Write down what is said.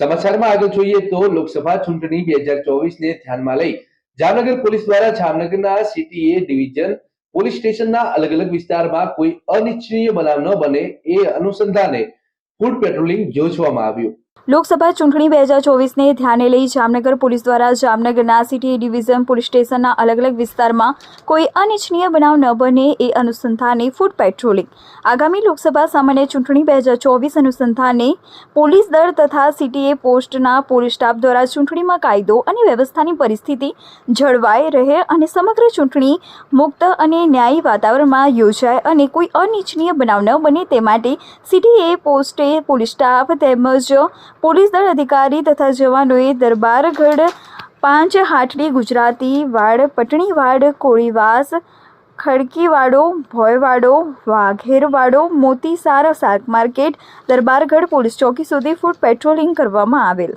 સમાચારમાં આગળ જોઈએ તો લોકસભા ચૂંટણી બે હજાર ચોવીસને ધ્યાનમાં લઈ જામનગર પોલીસ દ્વારા જામનગરના સીટીએ ડિવિઝન, પોલીસ સ્ટેશનના અલગ અલગ વિસ્તારમાં કોઈ અનિચ્છનીય બનાવ ન બને એ અનુસંધાને ફૂડ પેટ્રોલિંગ યોજવામાં આવ્યું. લોકસભા ચૂંટણી બે હજાર ચોવીસને ધ્યાને લઈ જામનગર પોલીસ દ્વારા જામનગરના સિટી ડિવિઝન પોલીસ સ્ટેશનના અલગ અલગ વિસ્તારમાં કોઈ અનિચ્છનીય બનાવ ન બને એ અનુસંધાને ફૂડ પેટ્રોલિંગ. આગામી લોકસભા સામાન્ય ચૂંટણી બે હજાર ચોવીસ અનુસંધાને પોલીસ દળ તથા સિટીએ પોસ્ટના પોલીસ સ્ટાફ દ્વારા ચૂંટણીમાં કાયદો અને વ્યવસ્થાની પરિસ્થિતિ જળવાઈ રહે અને સમગ્ર ચૂંટણી મુક્ત અને ન્યાયી વાતાવરણમાં યોજાય અને કોઈ અનિચ્છનીય બનાવ ન બને તે માટે સિટીએ પોસ્ટે પોલીસ સ્ટાફ તેમજ પોલીસ દળ અધિકારી તથા જવાનોએ દરબારગઢ પાંચ હાટડી ગુજરાતી વાડ પટણીવાડ કોળીવાસ, ખડકીવાડો, ભોયવાડો, વાઘેરવાડો, મોતીસાર, શાક માર્કેટ દરબારગઢ પોલીસ ચોકી સુધી ફૂડ પેટ્રોલિંગ કરવામાં આવેલ.